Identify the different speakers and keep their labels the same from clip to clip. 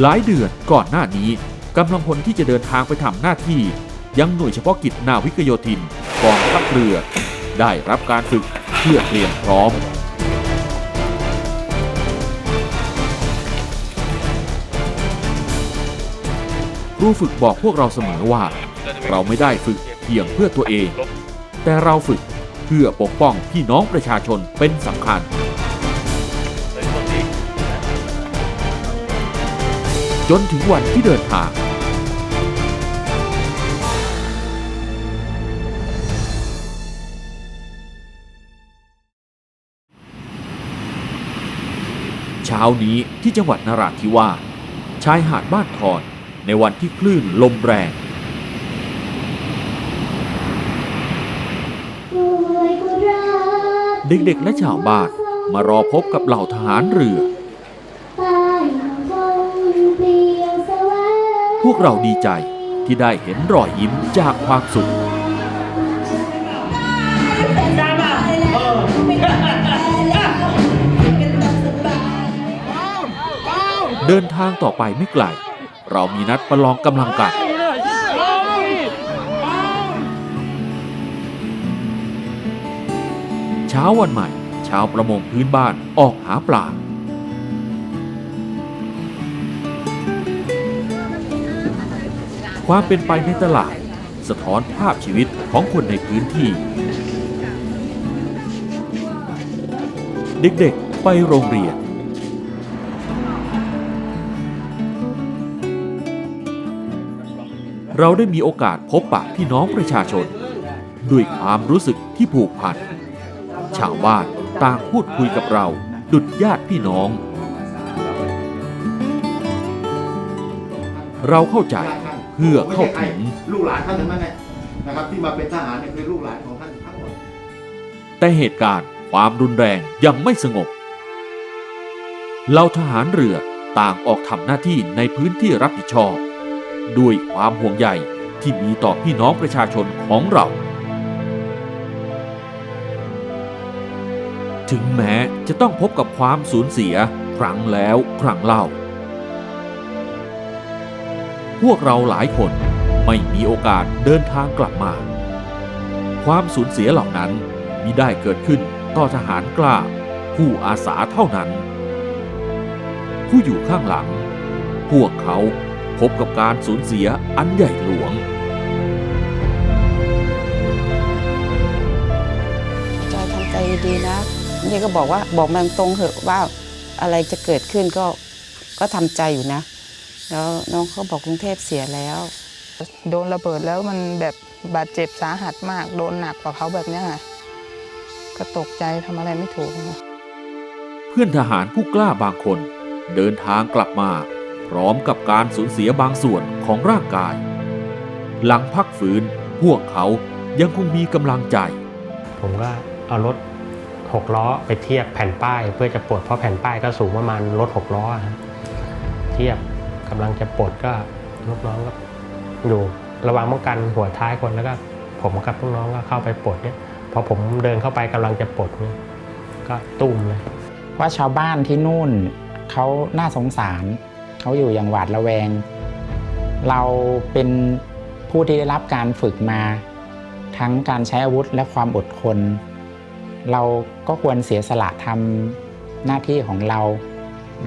Speaker 1: หลายเดือนก่อนหน้านี้กำลังพลที่จะเดินทางไปทำหน้าที่ ยังหน่วยเฉพาะกิจนาวิกโยธินกองทัพเรือ ได้รับการฝึกเพื่อเตรียมพร้อม ครูฝึกบอกพวกเราเสมอว่า เราไม่ได้ฝึกเพียงเพื่อตัวเอง แต่เราฝึกเพื่อปกป้องพี่น้องประชาชนเป็นสำคัญ จนถึงวันที่เดินทาง เช้านี้ที่จังหวัดนราธิวาสชายหาดบ้านทอนในวันที่คลื่นลมแรงเด็กๆและชาวบ้านมารอพบกับเหล่าทหารเรือ พวกเราดีใจที่ได้เห็นรอยยิ้มจากความสุข เดินทางต่อไปไม่ไกล เรามีนัดประลองกำลังกัน เช้าวันใหม่ ชาวประมงพื้นบ้านออกหาปลา ความเป็นไปในตลาด สะท้อนภาพชีวิตของคนในพื้นที่ เด็กๆไปโรงเรียน เราได้มีโอกาสพบปะพี่น้องประชาชน ด้วยความรู้สึกที่ผูกพันชาวบ้านต่างพูดคุยกับเรา ดุดญาติพี่น้อง เราเข้าใจ เพื่อเข้าถึง
Speaker 2: ลูกหลานท่านทั้งนั้นเนี่ยนะครับที่มาเป็นทหารเนี่ยคือลูกหลานของท่านทั้งหมด
Speaker 1: แต่เหตุการณ์ความรุนแรงยังไม่สงบเราทหารเรือต่างออกทำหน้าที่ในพื้นที่รับผิดชอบ ด้วยความห่วงใยที่มีต่อพี่น้องประชาชนของเรา ถึงแม้จะต้องพบกับความสูญเสียครั้งแล้วครั้งเล่า พวกเราหลายคนไม่มีโอกาสเดินทางกลับมา ความสูญเสียเหล่านั้นมิได้เกิดขึ้นต่อทหารกล้าผู้อาสาเท่านั้น ผู้อยู่ข้างหลัง พวกเขาพบกับการสูญเสียอันใหญ่หลวง
Speaker 3: จอยทำใจดีๆนะนี่ก็บอกว่าบอกมันตรงเถอะว่าอะไรจะเกิดขึ้นก็ก็ทำใจอยู่นะ แล้วน้องเขาบอกกรุงเทพเสียแล้ว
Speaker 4: โดนระเบิดแล้วมันแบบบาดเจ็บสาหัสมาก โดนหนักกว่าเขาแบบเนี้ยค่ะก็ตกใจทำอะไรไม่ถูกนะ
Speaker 1: เพื่อนทหารผู้กล้าบางคน เดินทางกลับมา พร้อมกับการสูญเสียบางส่วนของร่างกาย หลังพักฝืนพวกเขายังคงมีกำลังใจ
Speaker 5: ผมก็เอารถหกล้อไปเทียบแผ่นป้าย เพื่อจะปลดเพราะแผ่นป้ายก็สูงประมาณรถหกล้ออะครับเทียบ กำลังจะปลดก็ลูกน้องก็อยู่ระว่างป้องกันหัวท้ายคนแล้วก็ผมกับลูกน้องก็เข้าไปปลดเนี่ยพอผมเดินเข้าไปกำลังจะปลดเนี่ยก็ตุ้มเลย
Speaker 6: ว่าชาวบ้านที่นู่นเขาน่าสงสารเขาอยู่อย่างหวาดระแวง เราเป็นผู้ที่ได้รับการฝึกมา ทั้งการใช้อาวุธและความอดทนเราก็ควรเสียสละทำหน้าที่ของเรา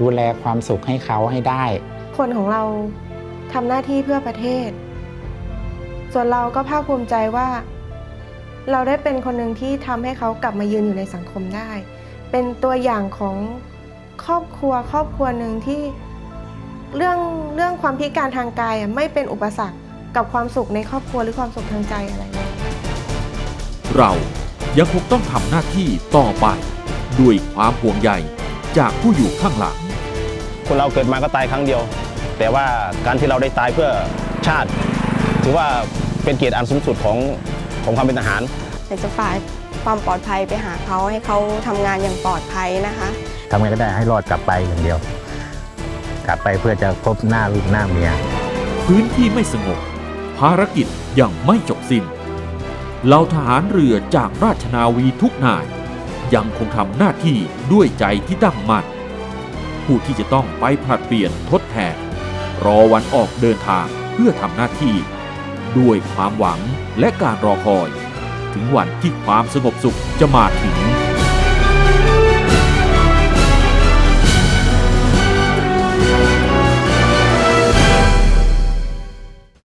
Speaker 6: ดูแลความสุขให้เขาให้ได้
Speaker 7: คนของเราทำหน้าที่เพื่อประเทศ ส่วนเราก็ภาคภูมิใจว่า เราได้เป็นคนหนึ่งที่ทำให้เขากลับมายืนอยู่ในสังคมได้ เป็นตัวอย่างของครอบครัวครอบครัวหนึ่งที่เรื่องเรื่องความพิการทางกายอะไม่เป็นอุปสรรคกับความสุขในครอบครัวหรือความสุขทางใจอะไรเลย
Speaker 1: เรายังคงต้องทำหน้าที่ต่อไปด้วยความห่วงใยจากผู้อยู่ข้างหลัง
Speaker 8: คนเราเกิดมาก็ตายครั้งเดียว แต่ว่าการที่เราได้ตายเพื่อชาติ ถือว่าเป็นเกียรติอันสูงสุดของของความเป็นทหาร
Speaker 9: อยากจะฝากความปลอดภัยไปหาเขาให้เขาทำงานอย่างปลอดภัยนะคะ
Speaker 10: ทำไงก็ได้ให้รอดกลับไปอย่างเดียว กลับไปเพื่อจะพบหน้าลูกหน้าเมีย
Speaker 1: พื้นที่ไม่สงบ ภารกิจยังไม่จบสิ้นเหล่าทหารเรือจากราชนาวีทุกนาย ยังคงทำหน้าที่ด้วยใจที่ตั้งมั่นผู้ที่จะต้องไปผลัดเปลี่ยนทดแทน รอวันออกเดินทางเพื่อทำหน้าที่ ด้วยความหวังและการรอคอย ถึงวันที่ความสงบสุขจะมาถึง